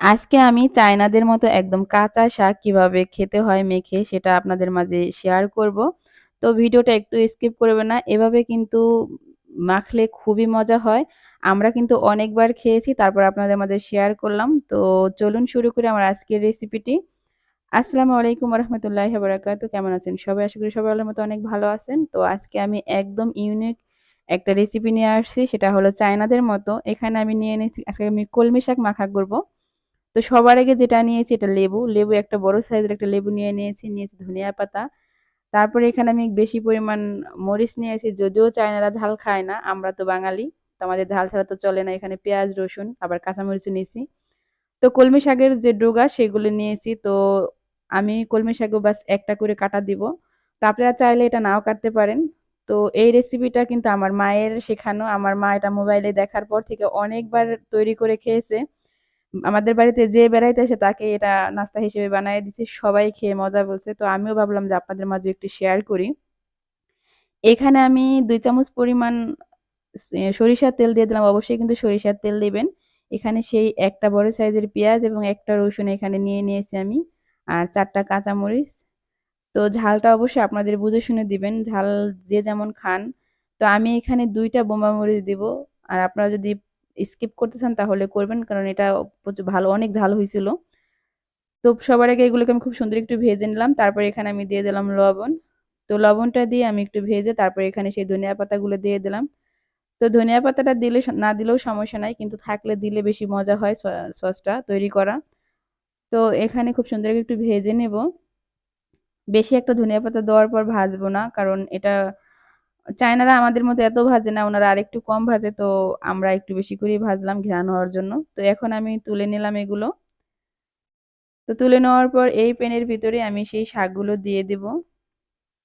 আজকে আমি চায়নাদের মতো একদম কাঁচা শাক কীভাবে খেতে হয়, মেখে সেটা আপনাদের মাঝে শেয়ার করব। তো ভিডিওটা একটু স্কিপ করবে না। এভাবে কিন্তু মাখলে খুবই মজা হয়। আমরা কিন্তু অনেকবার খেয়েছি, তারপর আপনাদের মাঝে শেয়ার করলাম। তো চলুন শুরু করি আমার আজকের রেসিপিটি। আসসালামু আলাইকুম রহমতুল্লাহ বারাকাতু কেমন আছেন সবাই আশা করি সবাই মতো অনেক ভালো আছেন তো আজকে আমি একদম ইউনিক একটা রেসিপি নিয়ে আসছি, সেটা হলো চায়নাদের মতো এখানে আমি নিয়ে নিয়েছি আজকে আমি কলমি শাক মাখা করব তো সবার আগে যেটা নিয়েছি এটা লেবু। লেবু একটা বড় সাইজের একটা লেবু নিয়ে নিয়েছি নিয়েছি ধনিয়া পাতা। তারপরে এখানে আমি বেশি পরিমাণ মরিচ নিয়েছি, যদিও চায়নারা ঝাল খায় না, আমরা তো বাঙালি, তো আমাদের ঝাল ছাড়া তো চলে না। এখানে পেঁয়াজ, রসুন, আবার কাঁচামরিচও নিয়েছি। তো কলমি শাকের যে ডোগা, সেগুলো নিয়েছি। তো আমি কলমি শাকও বাস একটা করে কাটা দিব। তো আপনারা চাইলে এটা নাও কাটতে পারেন। তো এই রেসিপিটা কিন্তু আমার মায়ের শেখানো। আমার মা এটা মোবাইলে দেখার পর থেকে অনেকবার তৈরি করে খেয়েছে। আমাদের বাড়িতে যে বেড়াইতে আসে তাকে এটা নাস্তা হিসেবে বানিয়ে দিচ্ছে সবাই খেয়ে মজা বলছে। তো আমিও ভাবলাম যে আপনাদের মাঝে একটু শেয়ার করি। এখানে আমি দুই চামচ পরিমাণ সরিষার তেল দিয়ে দিলাম, অবশ্যই কিন্তু সরিষার তেল দিবেন। এখানে সেই একটা বড় সাইজের পেঁয়াজ এবং একটা রসুন এখানে নিয়ে নিয়েছি আমি, আর চারটা কাঁচামরিচ। তো ঝালটা অবশ্যই আপনাদের বুঝে শুনে দিবেন, ঝাল যে যেমন খান। তো আমি এখানে দুইটা বোমা মরিচ দিব, আর আপনারা যদি স্কিপ করতে চান তাহলে করবেন, কারণ এটা প্রচুর ভালো, অনেক ঝাল হয়েছিল তো সবার আগে এগুলোকে আমি খুব সুন্দর একটু ভেজে নিলাম, তারপর এখানে আমি দিয়ে দিলাম লবণ। তো লবণটা দিয়ে আমি একটু ভেজে তারপর এখানে সেই ধনিয়া পাতাগুলো দিয়ে দিলাম। তো ধনিয়া পাতাটা দিলে না দিলেও সমস্যা নাই, কিন্তু থাকলে দিলে বেশি মজা হয় সসটা তৈরি করা। তো এখানে খুব সুন্দর একটু ভেজে নেব। বেশি একটা ধনিয়া পাতা দেওয়ার পর ভাজবো না, কারণ এটা চায়নারা আমাদের মতো এত ভাজে না, ওনারা আরেকটু কম ভাজে, তো আমরা একটু বেশি করেই ভাজলাম ঘ্রাণ হওয়ার জন্য। তো এখন আমি তুলে নিলাম এগুলো। তো তুলে নেওয়ার পর এই প্যানের ভিতরে আমি সেই শাকগুলো দিয়ে দেব,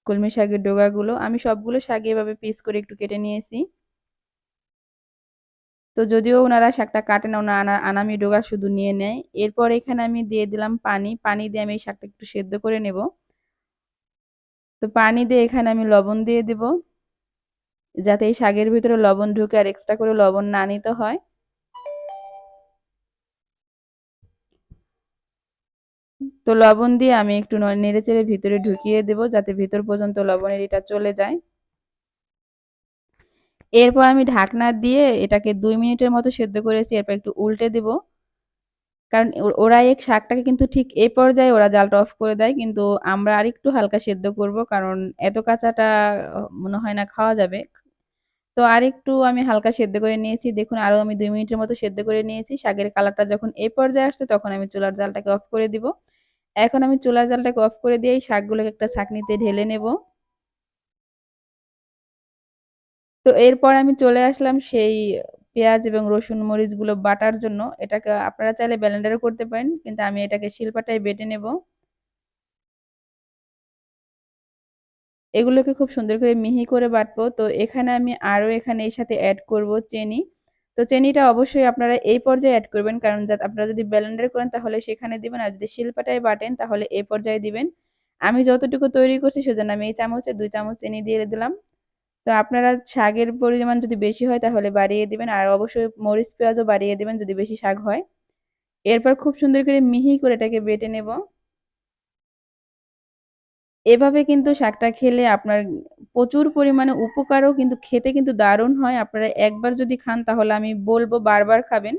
কলমি শাকের ডোগাগুলো। আমি সবগুলো শাক এভাবে পিস করে একটু কেটে নিয়েছি। তো যদিও ওনারা শাকটা কাটে না, ওনারা আনামি ডোগা শুধু নিয়ে নেয়। এরপর এখানে আমি দিয়ে দিলাম পানি। পানি দিয়ে আমি এই শাকটা একটু সেদ্ধ করে নেব। তো পানি দিয়ে এখানে আমি লবণ দিয়ে দেব। যাতে এই শাকের ভিতরে লবণ ঢুকে আর এক্সট্রা করে লবণ না নিতে হয়। তো লবণ দিয়ে আমি একটু নেড়ে চেড়ে ভিতরে ঢুকিয়ে দেব যাতে ভিতর পর্যন্ত লবণের এটা চলে যায়। এরপর আমি ঢাকনা দিয়ে এটাকে দুই মিনিটের মতো সেদ্ধ করেছি, এরপর একটু উল্টে দেব। কারণ ওরা এক শাকটাকে কিন্তু ঠিক এই পর্যায়ে ওরা জালটা অফ করে দেয়, কিন্তু আমরা আরেকটু হালকা সেদ্ধ করব কারণ এত কাঁচাটা মনে হয় না খাওয়া যাবে। তো আরেকটু আমি হালকা সেদ্ধ করে নিয়েছি। দেখুন আরও আমি দুই মিনিটের মতো সেদ্ধ করে নিয়েছি। শাকের কালারটা যখন এই পর্যায়ে আসছে, তখন আমি চুলার জালটাকে অফ করে দিব। এখন আমি চুলার জালটাকে অফ করে দিয়ে শাকগুলোকে একটা ছাঁকনিতে ঢেলে নেব। তো এরপর আমি চলে আসলাম সেই পেঁয়াজ এবং রসুন, মরিচগুলো বাটার জন্য। এটাকে আপনারা চাইলে ব্লেন্ডারও করতে পারেন, কিন্তু আমি এটাকে শিলপাটায় বেটে নেব। এগুলোকে খুব সুন্দর করে মিহি করে বাটবো। তো এখানে আমি আরও এখানে এর সাথে অ্যাড করব চেনি। তো চেনিটা অবশ্যই আপনারা এই পর্যায়ে অ্যাড করবেন, কারণ আপনারা যদি ব্লেন্ডার করেন তাহলে সেখানে দিবেন, আর যদি শিলপাটায় বাটেন তাহলে এই পর্যায়ে দিবেন। আমি যতটুকু তৈরি করছি সেজন্য আমি এই চামচে দুই চামচ চিনি দিয়ে দিলাম। তো আপনারা শাকের পরিমাণ যদি বেশি হয় তাহলে বাড়িয়ে দিবেন, আর অবশ্যই মরিচ পেঁয়াজও বাড়িয়ে দিবেন যদি বেশি শাক হয়। এরপর খুব সুন্দর করে মিহি করে এটাকে বেটে নেব। এভাবে কিন্তু শাকটা খেলে আপনার প্রচুর পরিমাণে উপকারও কিন্তু খেতে কিন্তু দারুণ হয়। আপনারা একবার যদি খান তাহলে আমি বলব বারবার খাবেন।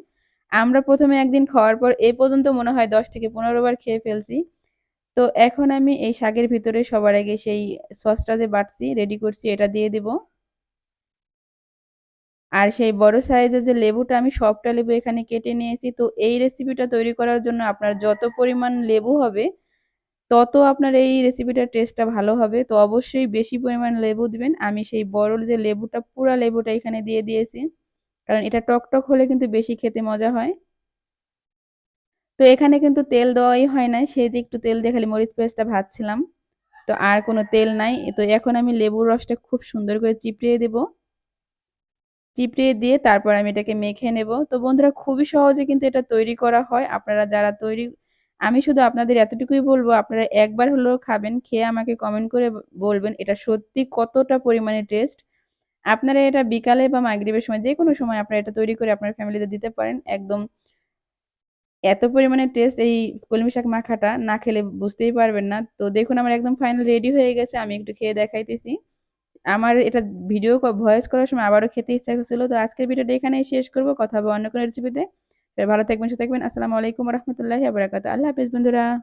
আমরা প্রথমে একদিন খাওয়ার পর এ পর্যন্ত মনে হয় দশ থেকে পনেরো বার খেয়ে ফেলছি। তো এখন আমি এই শাকের ভিতরে সবার আগে সেই সসটা যে বাটছি রেডি করছি, এটা দিয়ে দিব। আর সেই বড় সাইজের যে লেবুটা আমি সবটা লেবু এখানে কেটে নিয়েছি। তো এই রেসিপিটা তৈরি করার জন্য আপনার যত পরিমাণ লেবু হবে তত আপনার এই রেসিপিটার টেস্টটা ভালো হবে। তো অবশ্যই বেশি পরিমাণ লেবু দিবেন। আমি সেই বড় যে লেবুটা, পুরা লেবুটা এখানে দিয়ে দিয়েছি। কারণ এটা টক টক হলে কিন্তু বেশি খেতে মজা হয়। তো এখানে কিন্তু তেল দেওয়াই হয় না সেই যে একটু তেল দিয়ে খালি মরিচ পেস্টটা ভাজছিলাম। তো আর কোনো তেল নাই। তো এখন আমি লেবুর রসটা খুব সুন্দর করে চিপড়িয়ে দেব। চিপড়িয়ে দিয়ে তারপর আমি এটাকে মেখে নেব। তো বন্ধুরা, খুবই সহজে কিন্তু এটা তৈরি করা হয়। আপনারা যারা তৈরি আমি শুধু আপনাদের এতটুকুই বলব, আপনারা একবার হলেও খাবেন, খেয়ে আমাকে কমেন্ট করে বলবেন এটা সত্যি কতটা পরিমাণে টেস্ট আপনারা এটা বিকালে বা মাগরীবের সময় যে কোনো সময় আপনারা এটা তৈরি করে আপনার ফ্যামিলিতে দিতে পারেন। একদম এত পরিমাণে টেস্ট এই কলমি শাক মাখাটা না খেলে বুঝতেই পারবেন না। তো দেখুন আমার একদম ফাইনাল রেডি হয়ে গেছে, আমি একটু খেয়ে দেখাইতেছি। আমার এটা ভিডিও ভয়েস করার সময় আবারও খেতে ইচ্ছা করছিল, তো আজকের ভিডিওটা এখানেই শেষ করব। কথা হবে অন্য কোনো রেসিপিতে Dari Bahala Tegmen Syutegmen, Assalamualaikum Warahmatullahi Wabarakatuh. Allah habis bendera.